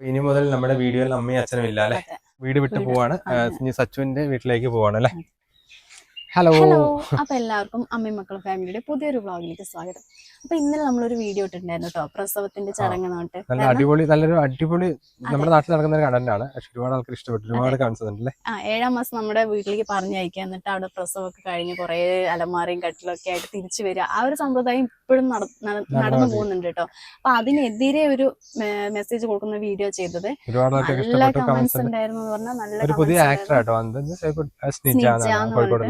ഇനി മുതൽ നമ്മുടെ വീഡിയോയിൽ അമ്മയും അച്ഛനും ഇല്ല അല്ലെ? വീട് വിട്ട് പോവാണ്. ഇനി സച്ചുവിന്റെ വീട്ടിലേക്ക് പോവാണ് അല്ലെ? ഹലോ അപ്പൊ എല്ലാവർക്കും അമ്മയും മക്കളും ഫാമിലിയുടെ പുതിയൊരു വ്ളോഗിലേക്ക് സ്വാഗതം. അപ്പൊ ഇന്നലെ നമ്മളൊരു വീഡിയോ ഇട്ടിട്ടുണ്ടായിരുന്നു കേട്ടോ പ്രസവത്തിന്റെ ചടങ്ങ് നോട്ട്. നല്ല അടിപൊളി നല്ലൊരു അടിപൊളി നമ്മുടെ നാട്ടിൽ നടക്കുന്ന ഒരു കണ്ടന്റ് ആണ് പക്ഷെ ഒരുപാട് ആൾക്കാർ ഇഷ്ടപ്പെട്ടു. ഒരുപാട് കാണിച്ചതല്ലേ ആ ഏഴാം മാസം നമ്മുടെ വീട്ടിലേക്ക് പറഞ്ഞയക്കുക എന്നിട്ട് അവിടെ പ്രസവമൊക്കെ കഴിഞ്ഞ് കുറെ അലമാരയും കട്ടിലൊക്കെ ആയിട്ട് തിരിച്ചു വരിക. ആ ഒരു സമ്പ്രദായം ഇപ്പോഴും നട- നട- നടന്നു പോകുന്നുണ്ട് കേട്ടോ അപ്പൊ അതിനെതിരെ ഒരു മെസ്സേജ് കൊടുക്കുന്ന വീഡിയോ ചെയ്തത് നല്ല ഇഷ്ടപ്പെട്ടു കമന്റ്സ് ഉണ്ടായിരുന്നു പറഞ്ഞാൽ നല്ല ഒരു പുതിയ ആക്ടർ ആട്ടോ. സ്നിജ കോഴിക്കോട്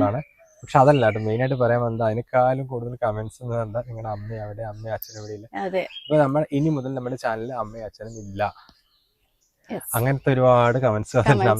പക്ഷെ അതല്ല കേട്ടോ മെയിൻ ആയിട്ട് പറയാൻ വന്നത് അതിനേക്കാളും കൂടുതൽ കമന്റ്സ് എന്ന് പറഞ്ഞാൽ നിങ്ങളുടെ അമ്മ അവിടെ അമ്മ അച്ഛൻ ഇവിടെ ഇല്ല അപ്പൊ നമ്മൾ ഇനി മുതൽ നമ്മുടെ ചാനലിൽ അമ്മയും അച്ഛനും ഇല്ല. അങ്ങനത്തെ ഒരുപാട് കമന്റ്സ് അമ്മ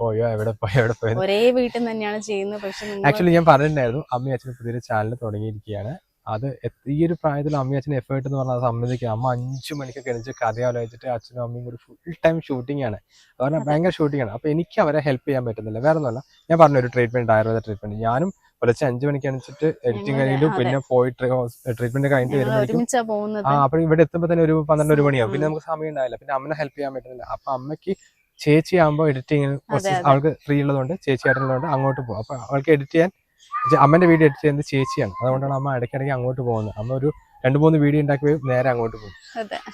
പോയോ എവിടെ പോയോ? എവിടെ പോയോ? ഒരേ വീട്ടിൽ തന്നെയാണ് ചെയ്യുന്നത്. പക്ഷേ ആക്ച്വലി ഞാൻ പറഞ്ഞിട്ടുണ്ടായിരുന്നു അമ്മയും അച്ഛനും പുതിയൊരു ചാനൽ തുടങ്ങിയിരിക്കുകയാണ്. അത് ഈ ഒരു പ്രായത്തിൽ അമ്മയും അച്ഛനും എഫേർട്ട് എന്ന് പറഞ്ഞാൽ സമ്മതിക്കുക അമ്മ അഞ്ചു മണിക്കൊക്കെ എണിച്ച് കഥ ആലോചിച്ചിട്ട് അച്ഛനും അമ്മയും കൂടി ഫുൾ ടൈം ഷൂട്ടിംഗ് ആണ്. പറഞ്ഞാൽ അതെ. ഭയങ്കര ഷൂട്ടിംഗ് ആണ്. അപ്പൊ എനിക്ക് അവരെ ഹെൽപ്പ് ചെയ്യാൻ പറ്റുന്നില്ല. വേറെ ഒന്നുമല്ല ഞാൻ പറഞ്ഞ ഒരു ട്രീറ്റ്മെന്റ് ആയുർവേദ ട്രീറ്റ്മെന്റ് ഞാനും പുലർച്ചെ അഞ്ചു മണിക്ക് അണിച്ചിട്ട് എഡിറ്റിംഗ് കഴിഞ്ഞു കഴിഞ്ഞിട്ട് പിന്നെ പോയി ട്രീറ്റ്മെന്റ് കഴിഞ്ഞിട്ട് വരുമ്പോഴേക്കും ആ അപ്പൊ ഇവിടെ എത്തുമ്പോ തന്നെ ഒരു പന്ത്രണ്ട് ഒരു മണിയാവും. പിന്നെ നമുക്ക് സമയം ഉണ്ടാവില്ല. പിന്നെ അമ്മനെ ഹെൽപ്പ് ചെയ്യാൻ പറ്റുന്നില്ല. അപ്പൊ അമ്മയ്ക്ക് ചേച്ചി ആകുമ്പോൾ എഡിറ്റിംഗ് അവൾക്ക് ഫ്രീ ഉള്ളതുകൊണ്ട് ചേച്ചി ആയിട്ടുള്ളതുകൊണ്ട് അങ്ങോട്ട് പോകും അപ്പൊ അവൾക്ക് എഡിറ്റ് ചെയ്യാൻ അമ്മന്റെ വീട് എഡിറ്റ് ചെയ്യുന്നത് ചേച്ചിയാണ്. അതുകൊണ്ടാണ് അമ്മ ഇടയ്ക്കിടയ്ക്ക് അങ്ങോട്ട് പോകുന്നത്. അമ്മ ഒരു രണ്ട് മൂന്ന് വീഡിയോ ഉണ്ടാക്കി നേരെ അങ്ങോട്ട് പോകും.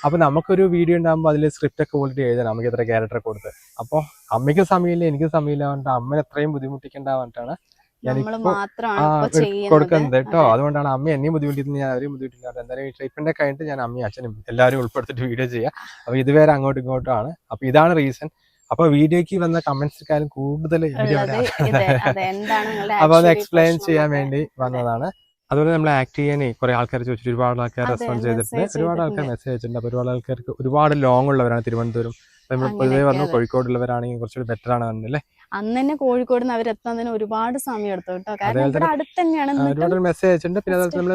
അപ്പൊ നമുക്കൊരു വീഡിയോ ഉണ്ടാകുമ്പോൾ അതിൽ സ്ക്രിപ്റ്റ് ഒക്കെ ഓൾറെഡി എഴുതണം നമുക്ക് എത്ര ക്യാരക്ടർ കൊടുത്ത്. അപ്പോൾ അമ്മയ്ക്കും സമയമില്ല എനിക്കും സമയമില്ല പറഞ്ഞിട്ട് അമ്മനെ എത്രയും ബുദ്ധിമുട്ടിക്കേണ്ടാവട്ടാണ് ചെയ്യുന്നത്. കൊടുക്കുന്നത് കേട്ടോ. അതുകൊണ്ടാണ് അമ്മ എന്നെയും ബുദ്ധിമുട്ടിക്കുന്നത് ഞാൻ അവരെയും ബുദ്ധിമുട്ടില്ല എന്തായാലും ട്രീറ്റ്മെന്റ് കഴിഞ്ഞിട്ട് ഞാൻ അമ്മയും അച്ഛനും എല്ലാവരും ഉൾപ്പെടുത്തിട്ട് വീഡിയോ ചെയ്യാം. അപ്പൊ ഇതുവരെ അങ്ങോട്ടും ഇങ്ങോട്ടും ആണ്. അപ്പൊ ഇതാണ് റീസൺ അപ്പൊ വീഡിയോക്ക് വന്ന കമന്റ്സിനെക്കാളും കൂടുതൽ അപ്പൊ അത് എക്സ്പ്ലെയിൻ ചെയ്യാൻ വേണ്ടി വന്നതാണ്. അതുപോലെ നമ്മൾ ആക്ട് ചെയ്യാനേ കുറെ ആൾക്കാർ ചോദിച്ചിട്ട് ഒരുപാട് ആൾക്കാർ റെസ്പോണ്ട് ചെയ്തിട്ടുണ്ട്. ഒരുപാട് ആൾക്കാർ മെസ്സേജ് അയച്ചിട്ടുണ്ട്. അപ്പൊ ഒരുപാട് ആൾക്കാർക്ക് ഒരുപാട് ലോങ് ഉള്ളവരാണ് തിരുവനന്തപുരം. നമ്മൾ പൊതുവേ പറഞ്ഞു. കോഴിക്കോടുള്ളവരാണെങ്കിൽ കുറച്ചുകൂടി ബെറ്റർ ആണ് അല്ലേ? അന്ന് തന്നെ കോഴിക്കോട് നിന്ന് അവരെത്താൻ ഒരുപാട് സമയം എടുത്തു കേട്ടോ. കാരണം അടുത്ത് തന്നെയാണ്. ഒരുപാട് മെസ്സേജ് അയച്ചിട്ടുണ്ട്. പിന്നെ അതുപോലെ നമ്മൾ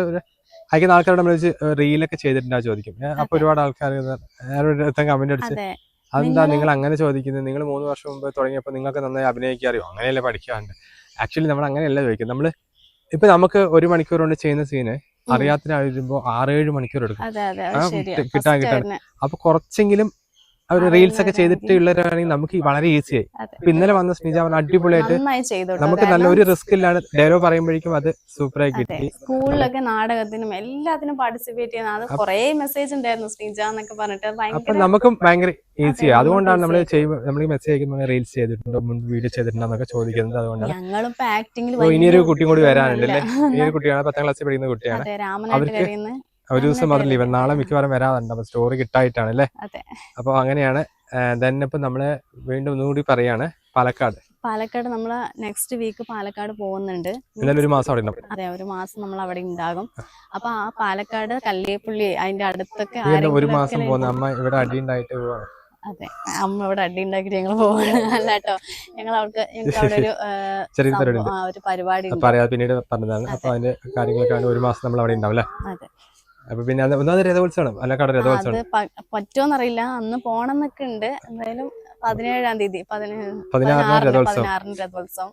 അയക്കുന്ന ആൾക്കാരോട് നമ്മൾ റീലൊക്കെ ചെയ്തിട്ടുണ്ടാ? ചോദിക്കും. അപ്പൊ ഒരുപാട് ആൾക്കാർ കമന്റ് അടിച്ച് അതെന്താ നിങ്ങൾ അങ്ങനെ ചോദിക്കുന്നത്? നിങ്ങൾ മൂന്ന് വർഷം മുമ്പ് തുടങ്ങിയപ്പോൾ നിങ്ങൾക്ക് നന്നായി അഭിനയിക്കാൻ അറിയോ? അങ്ങനെയല്ലേ പഠിക്കാറുണ്ട്. ആക്ച്വലി നമ്മൾ അങ്ങനെയല്ല ചോദിക്കുന്നത്. നമ്മൾ ഇപ്പൊ നമുക്ക് ഒരു മണിക്കൂർ കൊണ്ട് ചെയ്യുന്ന സീന് ഉം. അറിയാത്തരാകുമ്പോ ആറേഴ് മണിക്കൂർ എടുക്കും. കിട്ടാൻ- കിട്ടാൻ- അപ്പൊ കുറച്ചെങ്കിലും അറിയുന്നവരാണെങ്കിൽ- റീൽസ് ഒക്കെ ചെയ്തിട്ടുള്ളവരാണെങ്കിൽ നമുക്ക് വളരെ ഈസി ആയി. ഇന്നലെ വന്ന സ്നിജ അവൻ അടിപൊളിയായിട്ട് നമുക്ക് നല്ല ഒരു റിസ്ക് ഇല്ലാണ്ട് ഡയലോഗ് പറയുമ്പോഴേക്കും അത് സൂപ്പറായി ആയി കിട്ടി. സ്കൂളിലൊക്കെ നാടകത്തിനും എല്ലാത്തിനും പാർട്ടിസിപ്പേറ്റ് ചെയ്യുന്ന അത് കൊറേ മെസ്സേജ് ഉണ്ടായിരുന്നു ശ്രീജ എന്നൊക്കെ പറഞ്ഞിട്ട് അപ്പൊ നമുക്കും ഭയങ്കര ഈസിയാണ് അതുകൊണ്ടാണ് നമ്മൾ ചെയ്യുമ്പോൾ നമ്മൾ മെസ്സേജ് അയക്കുന്നത് റീൽസ് ചെയ്തിട്ടുണ്ടോ മുൻപ് വീഡിയോ ചെയ്തിട്ടുണ്ടോ എന്നൊക്കെ ചോദിക്കുന്നത്. അതുകൊണ്ടാണ്. ഞങ്ങളിപ്പോ ആക്ടിങ്ങിൽ ഓ, ഇനിയൊരു കുട്ടിയും കൂടി വരാനുണ്ട് അല്ലേ? ഇനിയൊരു കുട്ടിയാണ് പത്താം ക്ലാസ്സിൽ പഠിക്കുന്ന കുട്ടിയാണ്. അവർക്ക് ഒരു ദിവസം മാത്രം ലീവ് നാളെ മിക്കവാറും വരാറുണ്ട് അപ്പൊ സ്റ്റോറി കിട്ടായിട്ടാണ് അല്ലേ? അതെ. അപ്പൊ അങ്ങനെയാണ് ഇപ്പൊ നമ്മൾ വീണ്ടും ഒന്നുകൂടി പറയാണ് പാലക്കാട്. പാലക്കാട് നമ്മൾ നെക്സ്റ്റ് വീക്ക് പാലക്കാട് പോകുന്നുണ്ട്. ഒരു മാസം അവിടെ അതെ ഒരു മാസം നമ്മൾ അവിടെ ഉണ്ടാകും. അപ്പൊ ആ പാലക്കാട് കല്ലേപ്പുള്ളി അതിന്റെ അടുത്തൊക്കെ ഒരു മാസം പോകുന്ന? അമ്മ ഇവിടെ അടി ഉണ്ടായിട്ട് പോവാണ് അതെ അമ്മ ഇവിടെ അടി ഉണ്ടാക്കിട്ട് ഞങ്ങൾ പോവാണ്. അല്ല കേട്ടോ ഞങ്ങൾ അവർക്ക് ഞങ്ങൾക്ക് അവിടെ ഒരു ചെറിയ ഒരു പരിപാടി പിന്നീട് പറഞ്ഞതാണ്. അപ്പൊ അതിന്റെ കാര്യങ്ങളൊക്കെ ഒരു മാസം നമ്മൾ അവിടെ ഉണ്ടാവും അല്ലേ? അതെ. അപ്പൊ പിന്നെ ഒന്നാമത് രഥോത്സവം അല്ല കട അത് രഥോത്സവം പറ്റോന്നറിയില്ല പറ്റുമോന്നറിയില്ല അന്ന് പോണെന്നൊക്കെ ഉണ്ട്. എന്തായാലും പതിനേഴാം തീയതി പതിനാറിന് രഥോത്സവം.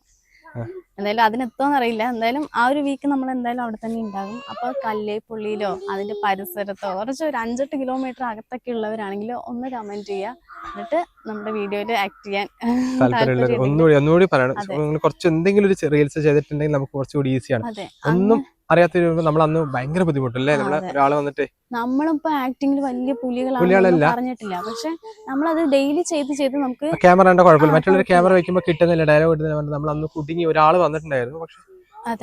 എന്തായാലും അതിനെത്തോന്നറിയില്ല എന്തായാലും ആ ഒരു വീക്ക് നമ്മൾ എന്തായാലും അവിടെ തന്നെ ഉണ്ടാകും. അപ്പൊ കല്ലേപ്പുള്ളിയിലോ അതിന്റെ പരിസരത്തോ കുറച്ച് ഒരു അഞ്ചെട്ട് കിലോമീറ്റർ അകത്തൊക്കെ ഉള്ളവരാണെങ്കിൽ ഒന്ന് കമന്റ് ചെയ്യുക. എന്നിട്ട് നമ്മുടെ വീഡിയോയിൽ ആക്ട് ചെയ്യാൻ താല്പര്യമുണ്ടെങ്കിൽ- ഒന്നുകൂടി ഒന്നുകൂടി പറയണം. കുറച്ച് എന്തെങ്കിലും ഒരു റീൽസ് ചെയ്തിട്ടുണ്ടെങ്കിൽ നമുക്ക് കുറച്ചുകൂടി ഈസിയാണ് ഒന്നും അറിയാത്ത നമ്മൾ അന്ന് ഭയങ്കര ബുദ്ധിമുട്ടല്ലേ? നമ്മളെ. ഒരാൾ വന്നിട്ട് നമ്മളിപ്പോ ആക്ടിങ്ങിൽ വലിയ പുലികളല്ല. പറഞ്ഞിട്ടില്ല. പക്ഷെ നമ്മളത് ഡെയിലി ചെയ്ത് ചെയ്ത് നമുക്ക് ക്യാമറ കുഴപ്പമില്ല. ആ, മറ്റുള്ളവർ ക്യാമറ കുഴപ്പമില്ല. വെക്കുമ്പോൾ കിട്ടുന്നില്ല. ഡയലോഗ് കിട്ടുന്നില്ല നമ്മൾ അന്ന് കുടുങ്ങി ഒരാൾ വന്നിട്ടുണ്ടായിരുന്നു. പക്ഷെ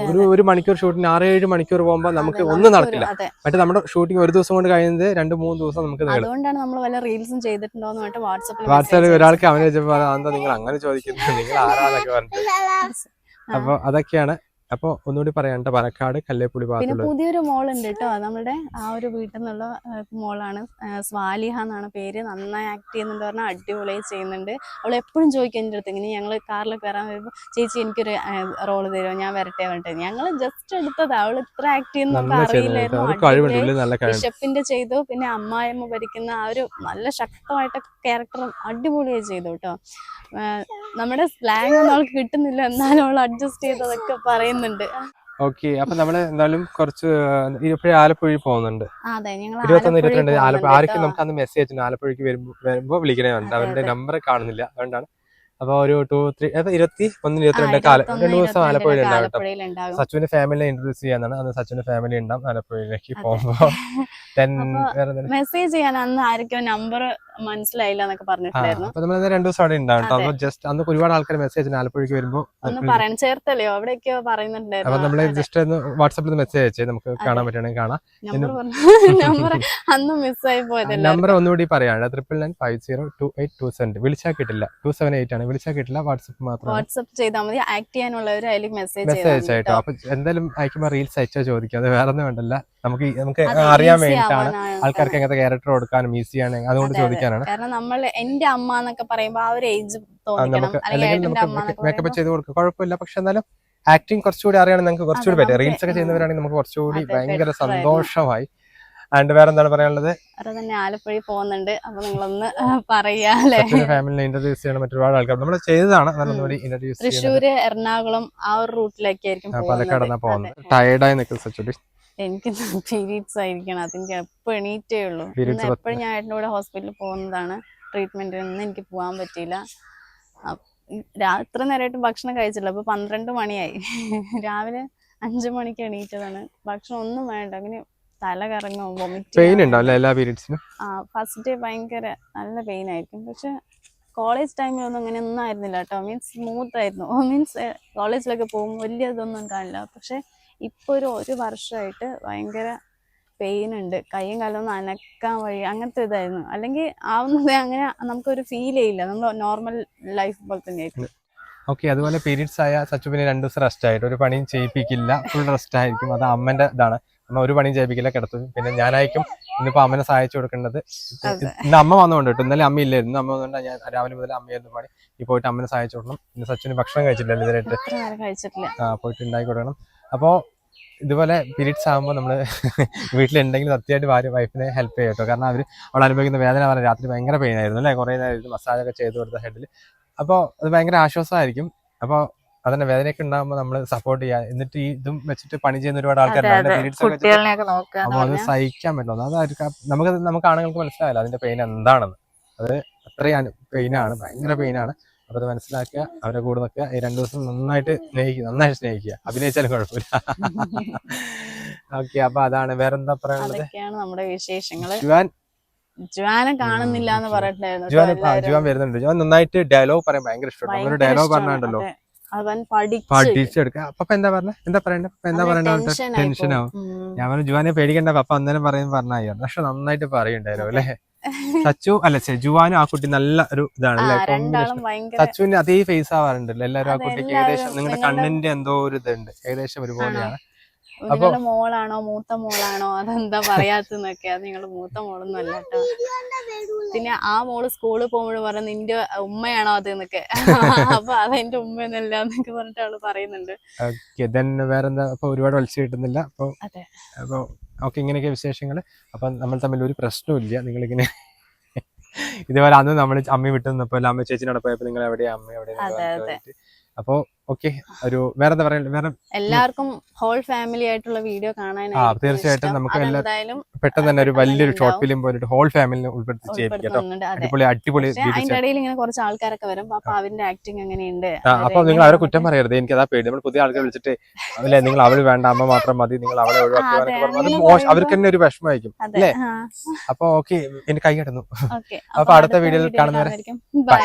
ഒരു ഒരു മണിക്കൂർ ഷൂട്ടിന് ആറ് ഏഴ് മണിക്കൂർ പോകുമ്പോൾ നമുക്ക് ഒന്നും നടക്കില്ല. മറ്റേ നമ്മുടെ ഷൂട്ടിംഗ് ഒരു ദിവസം കൊണ്ട് കഴിയുന്നത് രണ്ട് മൂന്ന് ദിവസം നമുക്ക് അതുകൊണ്ടാണ് നമ്മൾ വല്ല റീൽസും പറഞ്ഞിട്ട് വാട്സപ്പിൽ ഒരാൾക്ക് അവനെ വെച്ചപ്പോൾ എന്താ നിങ്ങൾ അങ്ങനെ ചോദിക്കുന്നത്? നിങ്ങൾ ആരാന്നൊക്കെ പറഞ്ഞു അപ്പൊ അതൊക്കെയാണ് അപ്പൊ ഒന്നുകൂടി പറയാണ്ട് പാലക്കാട് കല്ലേപ്പുളി പിന്നെ പുതിയൊരു മോൾ ഉണ്ട് കേട്ടോ നമ്മുടെ ആ ഒരു വീട്ടിൽ നിന്നുള്ള മോളാണ്. സ്വാലിഹ എന്നാണ് പേര്. നന്നായി ആക്ട് ചെയ്യുന്നുണ്ട് പറഞ്ഞാൽ അടിപൊളിയായി ചെയ്യുന്നുണ്ട്. അവൾ എപ്പോഴും ചോദിക്കും എന്റെ അടുത്ത് ഇങ്ങനെ ഞങ്ങൾ കാറിൽ കയറാൻ വരുമ്പോൾ ചേച്ചി എനിക്കൊരു റോൾ തരുമോ? ഞാൻ വരട്ടെ വരട്ടെ ഞങ്ങൾ ജസ്റ്റ് എടുത്തതാ. അവൾ ഇത്ര ആക്ട് ചെയ്യുന്ന നമുക്ക് ഒരു കഴിവുണ്ട്. ഉള്ളിൽ നല്ല ബിഷപ്പിന്റെ ചെയ്തു. പിന്നെ അമ്മായിമ്മ ഭരിക്കുന്ന ആ ഒരു നല്ല ശക്തമായിട്ട് ക്യാരക്ടറും അടിപൊളിയായി ചെയ്തു കേട്ടോ നമ്മുടെ സ്ലാങ് ഒന്നും അവൾക്ക് കിട്ടുന്നില്ല. എന്നാലും അവൾ അഡ്ജസ്റ്റ് ചെയ്തതൊക്കെ പറയുന്നുണ്ട് ഓക്കെ അപ്പൊ നമ്മൾ എന്തായാലും കുറച്ച് ഇപ്പോഴേ ആലപ്പുഴയിൽ പോകുന്നുണ്ട്. ഇരുപത്തൊന്ന് ഇരുപത്തിരണ്ട് ആലപ്പുഴ ആർക്കും നമുക്ക് അന്ന് മെസ്സേജ് ആലപ്പുഴക്ക് ആലപ്പുഴയ്ക്ക് വരുമ്പോ വിളിക്കണേ അവന്റെ നമ്പർ കാണുന്നില്ല. അതുകൊണ്ടാണ് അപ്പൊ ഒരു ടു ത്രീ ഇരുപത്തി ഒന്നിന് ഇരുപത്തിരണ്ട് കാലം രണ്ടു ദിവസം ആലപ്പുഴയിൽ ഉണ്ടാവും സച്ചുവിന്റെ ഫാമിലിനെ ഇൻട്രൊഡ്യൂസ് ചെയ്യാനാണ് അന്ന് സച്ചുവിന്റെ ഫാമിലി ഉണ്ടാവും ആലപ്പുഴയിലേക്ക്. പോകുമ്പോ. മെസ്സേജ് ചെയ്യാൻ അന്ന് ആർക്കും നമ്പർ മനസ്സിലായില്ല എന്നൊക്കെ പറഞ്ഞിട്ടുണ്ടായിരുന്നു. അപ്പൊ നമ്മൾ രണ്ടു ദിവസം അവിടെ ഉണ്ടാവും. അപ്പൊ ജസ്റ്റ് അന്ന് ഒരുപാട് ആൾക്കാർ മെസ്സേജ് ആലപ്പുഴയ്ക്ക് വരുമ്പോ ഒന്ന് പറയണം. ചേർത്തല്ലയോ? അവിടെയൊക്കെയോ പറയുന്നുണ്ടായിരുന്നു. അപ്പൊ നമ്മൾ ജസ്റ്റ് ഒന്ന് വാട്സാപ്പിൽ മെസ്സേജ് അയച്ചേ. നമുക്ക് കാണാൻ പറ്റുകയാണെങ്കിൽ കാണാം. നമ്പർ അന്ന് മിസ്സായി പോയതല്ല? നമ്പർ ഒന്നുകൂടി പറയാണ് triple nine five zero two eight two seven വിളിച്ചാൽ കിട്ടില്ല. ടു സെവൻ എയ്റ്റ് ആണ് വിളിച്ചാൽ കിട്ടില്ല. വാട്സപ്പ് മാത്രം. വാട്സപ്പ് ചെയ്താൽ മതി. ആക്ട് ചെയ്യാനുള്ളവർ അതിൽ മെസ്സേജ് മെസ്സേജ് അയച്ചേട്ടോ അപ്പൊ എന്തായാലും അയക്കുമ്പോ റീൽസ് അയച്ചോ ചോദിക്കാം. അത് വേറെ ഒന്നും വേണ്ടല്ല. നമുക്ക് നമുക്ക് അറിയാൻ വേണ്ടിയിട്ടാണ് ആൾക്കാർക്ക് എങ്ങനത്തെ ക്യാരക്ടർ കൊടുക്കാനും ഈസിയാണ് അതുകൊണ്ട് അതെ, അതെ. ചോദിക്കാനാണ്. കാരണം നമ്മൾ എന്റെ അമ്മ എന്നൊക്കെ പറയുമ്പോൾ ആ ഒരു ഏജ് തോന്നിക്കണം. നമുക്ക് അല്ലെങ്കിൽ നമുക്ക് മേക്കപ്പ് ചെയ്ത് കൊടുക്കും. കുഴപ്പമില്ല. പക്ഷെ എന്നാലും ആക്ടിങ് കുറച്ചുകൂടി അറിയണമെങ്കിൽ നിങ്ങൾക്ക് കുറച്ചുകൂടി പറ്റും. റീൽസ് ഒക്കെ ചെയ്യുന്നവരാണെങ്കിൽ നമുക്ക് കുറച്ചുകൂടി ഭയങ്കര സന്തോഷമായി. ആൻഡ് വേറെ എന്താണ് പറയാനുള്ളത്? ആലപ്പുഴ തന്നെ ആലപ്പുഴയിൽ പോകുന്നുണ്ട്. അപ്പൊ നിങ്ങളൊന്ന് ആ, പറയാ അല്ലെ? ഫാമിലിനെ ഇൻട്രൊഡ്യൂസ് ചെയ്യണം. മറ്റൊരുപാട് ആൾക്കാർ നമ്മൾ ചെയ്തതാണ്. ചെയ്യുന്നത് തൃശ്ശൂര് എറണാകുളം ആ ഒരു റൂട്ടിലേക്കായിരിക്കും പോകുന്നത്. ടയർഡായി നിൽക്കുന്നത് സച്ചുടി എനിക്ക് പീരീഡ്സ് ആയിരിക്കണം. അതെനിക്ക് എപ്പോ എണീറ്റേ ഉള്ളൂ. എപ്പോഴും ഞാൻ ഏട്ടന്റെ കൂടെ ഹോസ്പിറ്റലിൽ പോകുന്നതാണ്. ട്രീറ്റ്മെന്റിൽ നിന്ന് എനിക്ക് പോകാൻ പറ്റിയില്ല. രാത്രി നേരമായിട്ട് ഭക്ഷണം കഴിച്ചില്ല. അപ്പൊ പന്ത്രണ്ട് മണിയായി. രാവിലെ അഞ്ചു മണിക്ക് എണീറ്റതാണ്. ഭക്ഷണം ഒന്നും വേണ്ട. അങ്ങനെ തല കറങ്ങും വൊമിറ്റ് പെയിൻ ഉണ്ടാവില്ല എല്ലാ പീരീഡ്സിനും ആ ഫസ്റ്റ് ഡേ ഭയങ്കര നല്ല പെയിൻ ആയിരിക്കും. പക്ഷെ കോളേജ് ടൈമിലൊന്നും അങ്ങനെ ഒന്നും ആയിരുന്നില്ല കേട്ടോ. മീൻസ് സ്മൂത്ത് ആയിരുന്നു. മീൻസ് കോളേജിലൊക്കെ പോകുമ്പോൾ വലിയ ഇതൊന്നും കാണില്ല. പക്ഷെ ഇപ്പൊ ഒരു ഒരു വർഷമായിട്ട് ഭയങ്കര പെയിൻ ഉണ്ട്. കൈയും കാലും ഒന്ന് അനക്കാൻ വഴി അങ്ങനത്തെ ഇതായിരുന്നു. അല്ലെങ്കിൽ ആവുന്നത് അങ്ങനെ നമുക്കൊരു ഫീൽ ചെയ്യില്ല. നമ്മൾ നോർമൽ ലൈഫ് പോലെ തന്നെ ആയിരുന്നു ഓക്കെ അതുപോലെ പീരീഡ്സ് ആയ സച്ചുപിനെ രണ്ടു ദിവസം റെസ്റ്റ് ആയിട്ട്. ഒരു പണിയും ചെയ്യിപ്പിക്കില്ല. ഫുൾ റെസ്റ്റ് ആയിരിക്കും. അത് അമ്മന്റെ ഇതാണ്. അമ്മ ഒരു പണിയും ചെയ്യിപ്പിക്കില്ല കിടത്തും. പിന്നെ ഞാനായിരിക്കും ഇന്നിപ്പോ അമ്മനെ സഹായിച്ചു കൊടുക്കേണ്ടത്. ഇന്ന് അമ്മ വന്നുകൊണ്ട് കേട്ടോ. ഇന്നലെ അമ്മ ഇല്ലായിരുന്നു. അമ്മ വന്നുകൊണ്ട് ഞാൻ രാവിലെ മുതൽ അമ്മയായിരുന്നു പണി. ഈ പോയിട്ട് അമ്മനെ സഹായിച്ചു കൊടുക്കണം. ഇന്ന് സച്ചിന് ഭക്ഷണം കഴിച്ചിട്ടില്ല ഇതിനായിട്ട് ആ, പോയിട്ട് ഉണ്ടാക്കി കൊടുക്കണം. അപ്പോൾ ഇതുപോലെ പീരീഡ്സ് ആകുമ്പോൾ നമ്മൾ വീട്ടിലുണ്ടെങ്കിൽ സത്യമായിട്ട് ഭാര്യ വൈഫിനെ ഹെൽപ്പ് ചെയ്യും കേട്ടോ. കാരണം അവർ അവൾ അനുഭവിക്കുന്ന വേദന പറഞ്ഞാൽ രാത്രി ഭയങ്കര പെയിൻ ആയിരുന്നു അല്ലേ? കുറേ നേരം മസാജൊക്കെ ചെയ്ത് കൊടുത്ത ഹെഡിൽ അപ്പോൾ അത് ഭയങ്കര ആശ്വാസമായിരിക്കും. അപ്പോൾ അതന്നെ വേദനയൊക്കെ ഉണ്ടാകുമ്പോൾ നമ്മൾ സപ്പോർട്ട് ചെയ്യാം. എന്നിട്ട് ഇതും വെച്ചിട്ട് പണി ചെയ്യുന്ന ഒരുപാട് ആൾക്കാരുണ്ട്. അത്. സഹിക്കാൻ പറ്റില്ല. അതായിരിക്കും നമുക്ക് നമുക്ക് ആണുങ്ങൾക്ക് മനസ്സിലാവില്ല. അതിന്റെ പെയിൻ എന്താണെന്ന്. അത് അത്രയും പെയിനാണ് ഭയങ്കര പെയിനാണ് അപ്പൊ അത് മനസ്സിലാക്കുക അവരെ കൂടെ നിൽക്കുക ഈ രണ്ടു ദിവസം നന്നായിട്ട് സ്നേഹിക്കുക നന്നായിട്ട് സ്നേഹിക്കുക. അഭിനയിച്ചാലും കുഴപ്പമില്ല. ഓക്കെ അപ്പൊ അതാണ്. വേറെന്താ പറയാനുള്ളത്? നമ്മുടെ വിശേഷങ്ങൾ. ജുവാനെ കാണുന്നില്ല എന്ന് പറഞ്ഞിട്ടുണ്ടായിരുന്നു ജുവാൻ വരുന്നുണ്ട്. ജുവാൻ നന്നായിട്ട് ഡയലോഗ് പറയാൻ ഭയങ്കര ഇഷ്ടമാണ്. ഡയലോഗ്. പറഞ്ഞാണ്ടല്ലോ. അവൻ പഠിച്ച് പഠിച്ചെടുക്കുക അപ്പൊ എന്താ പറഞ്ഞ? എന്താ പറയണ്ടേ? എന്താ പറയണ്ട ടെൻഷൻ ആവും. ഞാൻ പറഞ്ഞു ജുവാനെ പേടിക്കണ്ട പപ്പ അന്നേരം പറയും പറഞ്ഞായി പക്ഷെ നന്നായിട്ട് പറയുണ്ടായിരുന്നു അല്ലെ? സച്ചു അല്ല ജുവാനും ആ കുട്ടി നല്ല ഒരു ഇതാണ് സച്ചുവിന്റെ അതേ ഫേസ് ആവാറുണ്ടല്ലോ എല്ലാവരും ആ കുട്ടിക്ക് ഏകദേശം നിങ്ങളുടെ നിങ്ങളുടെ- കണ്ണിന്റെ എന്തോ ഒരു ഇതുണ്ട്. ഏകദേശം ഒരുപോലെയാണ്. നിങ്ങളുടെ മോളാണോ? മൂത്ത മോളാണോ? അതെന്താ പറയാത്തെന്നൊക്കെ. അത് നിങ്ങളുടെ മൂത്ത മോളൊന്നും അല്ല കേട്ടോ പിന്നെ ആ മോൾ സ്കൂളിൽ പോകുമ്പോഴും പറഞ്ഞു നിന്റെ ഉമ്മയാണോ അത് എന്നൊക്കെ അപ്പൊ അത് എന്റെ ഉമ്മയൊന്നല്ല എന്നൊക്കെ പറഞ്ഞിട്ട് അവൾ പറയുന്നുണ്ട്. വേറെന്താ? അപ്പൊ ഒരുപാട് വലിച്ചു കിട്ടുന്നില്ല. അപ്പൊ ഓക്കെ ഇങ്ങനെയൊക്കെ വിശേഷങ്ങൾ അപ്പൊ നമ്മൾ തമ്മിൽ ഒരു പ്രശ്നവും നിങ്ങളിങ്ങനെ ഇതേപോലെ അന്ന് നമ്മൾ അമ്മ വിട്ടു നിന്നപ്പോ അമ്മ ചേച്ചിനോടൊപ്പം നിങ്ങൾ എവിടെയാ അമ്മ എവിടെയാ അതെ. ഓക്കെ ഒരു വേറെ എന്താ പറയാ വേറെ എല്ലാവർക്കും ഹോൾ ഫാമിലി ആയിട്ടുള്ള വീഡിയോ ആ തീർച്ചയായിട്ടും. നമുക്ക് പെട്ടെന്ന് തന്നെ ഒരു വലിയൊരു ഷോർട്ട് ഫിലിം പോലെ ഹോൾ ഫാമിലിനെ ഉൾപ്പെടുത്തി ചെയ്യിപ്പിക്കാം അടിപൊളി അടിപൊളി അതിന്റെ ഇടയിൽ ഇങ്ങനെ കുറച്ച് ആൾക്കാരൊക്കെ വരും. അപ്പൊ അവന്റെ ആക്ടിങ് എങ്ങനെയുണ്ട് അപ്പൊ നിങ്ങൾ അവരെ കുറ്റം പറയരുത്. എനിക്ക് അതാ പേടി. നമ്മൾ പുതിയ ആൾക്കാരെ വിളിച്ചിട്ട് അല്ലെ നിങ്ങൾ അവൾ വേണ്ട അമ്മ മാത്രം മതി നിങ്ങൾ അവളെ ഒഴിവാക്കി അവർക്ക് തന്നെ ഒരു വിഷമമായിരിക്കും അല്ലേ? അപ്പൊ ഓക്കെ എന്റെ കൈ കിടന്നു. അപ്പൊ അടുത്ത വീഡിയോയിൽ കാണുന്നവരെ ബൈ